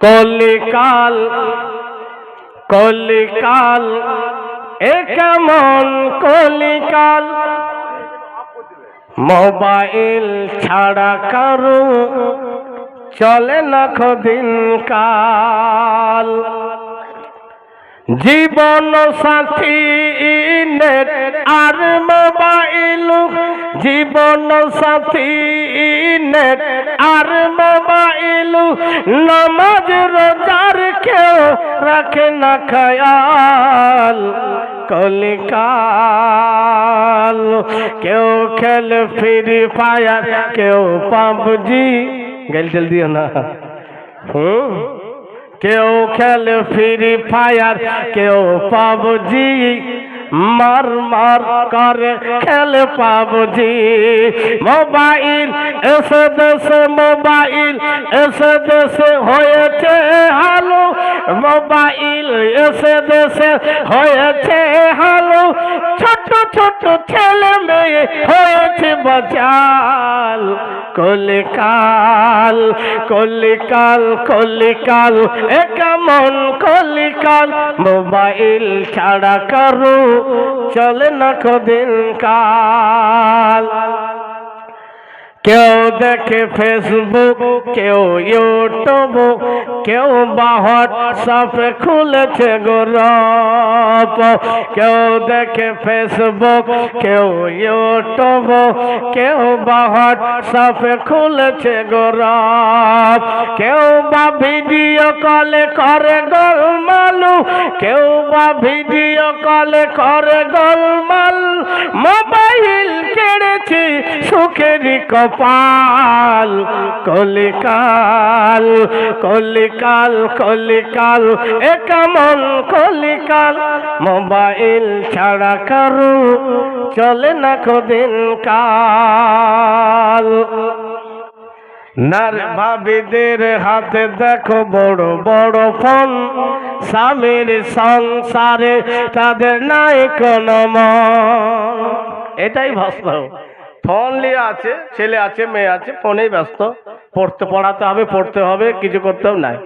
কলিকাল কলিকাল এ কেমন কলিকাল? মোবাইল ছাড়া কারু চলে না দিন কাল জীবন সাথী নেট আর মোবাইল জীবন সাথী নেট আর মোবাইল নামাজ রোজার কেউ রাখে না খেয়াল। কলিকাল, কেউ খেল ফ্রি ফায়ার, কেউ পাবজি। গেল চল দিও না। হুম। কেউ খেলে ফ্রি ফায়ার, কেউ পাবজি, মার মার করে খেলে পাবজি। মোবাইল এসে দেশে মোবাইল এসে দেশে হয়েছে হালো। মোবাইল এসে দেশে হয়েছে হালো। ছোট ছোট ছেলে মেয়ে হয়েছে বাচাল। কলিকাল কলিকাল কলিকাল, এ কলিকাল? মোবাইল ছাড়া করু চলে না কদিন কাল কেউ দেখে ফেসবুক কেউ ইউটিউব কেউ বা হোয়াটসঅ্যাপে খুলেছে গরপ কেউ দেখে ফেসবুক কেউ ইউটিউব কেউ বা হোয়াটসঅ্যাপে খুলেছে গরপ কেউ বা ভিডিও কলে করে গোলমালু, কেউ বা ভিডিও কলে করে গল গোলমাল। মোবাইল কেড়েছি সুখেরই কপাল। কলিকাল কলিকাল কলিকাল, এ কেমন কলিকাল? মোবাইল ছাড়া কারু চলে না কদিন কাল নার ভাবিদের হাতে দেখো বড় বড় ফোন। স্বামীর সংসারে তাদের নাই কোনো মন। এটাই বাস্তব ফোন নিয়ে আছে, ছেলে আছে, মেয়ে আছে, ফোনেই ব্যস্ত। পড়তে পড়াতে হবে, পড়তে হবে, কিছু করতেও নাই।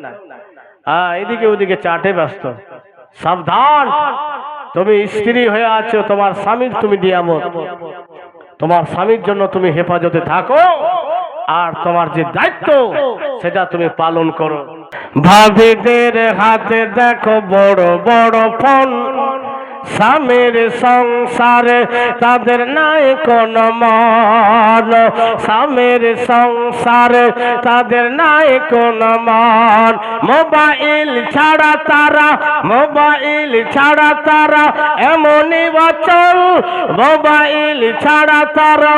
হ্যাঁ এদিকে ওদিকে চাটে ব্যস্ত। সাবধান! তুমি স্ত্রী হয়ে আছো, তোমার স্বামীর তুমি নিয়ামত। তোমার স্বামীর জন্য তুমি হেফাজতে থাকো, আর তোমার যে দায়িত্ব, সেটা তুমি পালন করো। ভাবিদের হাতে দেখো বড় বড় ফোন। স্বামীর সংসারে, তাদের নাই কোন মন। স্বামীর সংসারে, তাদের নাই কোন মন। মোবাইল ছাড়া তারা, মোবাইল ছাড়া তারা এমনই বচল মোবাইল ছাড়া তারা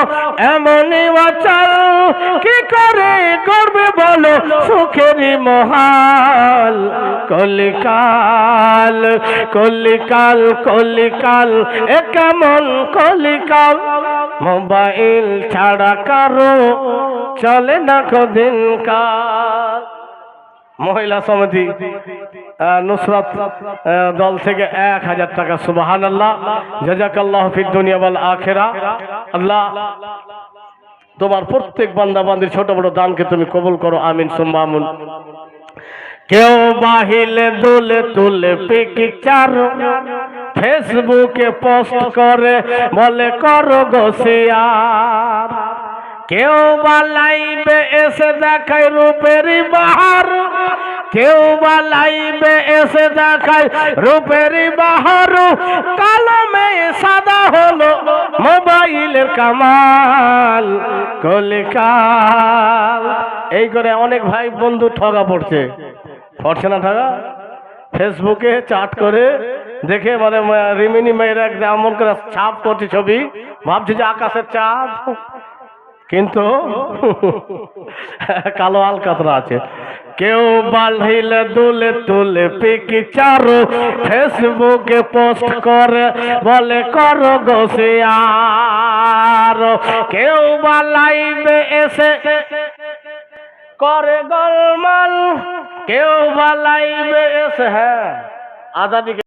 এমনই বচল কি করে করবে বলো সুখেরই মহাল? কলিকাল কলিকাল কলিকাল, এ কলিকাল? মোবাইল ছাড়া কারও চলে না কদিন মহিলা সমিতি নুসরাত দল থেকে এক হাজার টাকা সুবাহান আল্লাহ জাজাকাল্লাহ ফিদ দুনিয়া বল আখেরা। আল্লাহ, তোমার প্রত্যেক বান্দা বান্দির ছোট বড় দানকে তুমি কবুল করো, আমিন সুম্মামুন কেউ বাহিলে দুলে তুলে পিকচার ফেসবুকে পোস্ট করে, বলে, করো গোসিয়ার কেউ বা লাইভে এসে দেখায় রূপেরই বাহার। কেউ বা লাইভে এসে দেখায় রূপেরই বাহার। কালো মেয়ে সাদা হলো মোবাইলের কামাল, কলিকাল। এই করে অনেক ভাই বন্ধু ঠগা পড়ছে। পড়ছে না ঠগা? ফেসবুকে চাট করে দেখে মানে রিমিনি মেয়েরা এমন করে ছাপ করছে ছবি। ভাবছে যে আকাশের চাঁদ। কিন্তু কালো আলকাতরা আছে। কেউ বাঁধিলে দুলে তুলে পিকি পিকচার ফেসবুকে পোস্ট করে, বলে, করো গোসিয়ার কেউ বা লাইভে এসে করে গোলমাল। কেউ বা লাইভে এসে হ্যাঁ আজাদিকে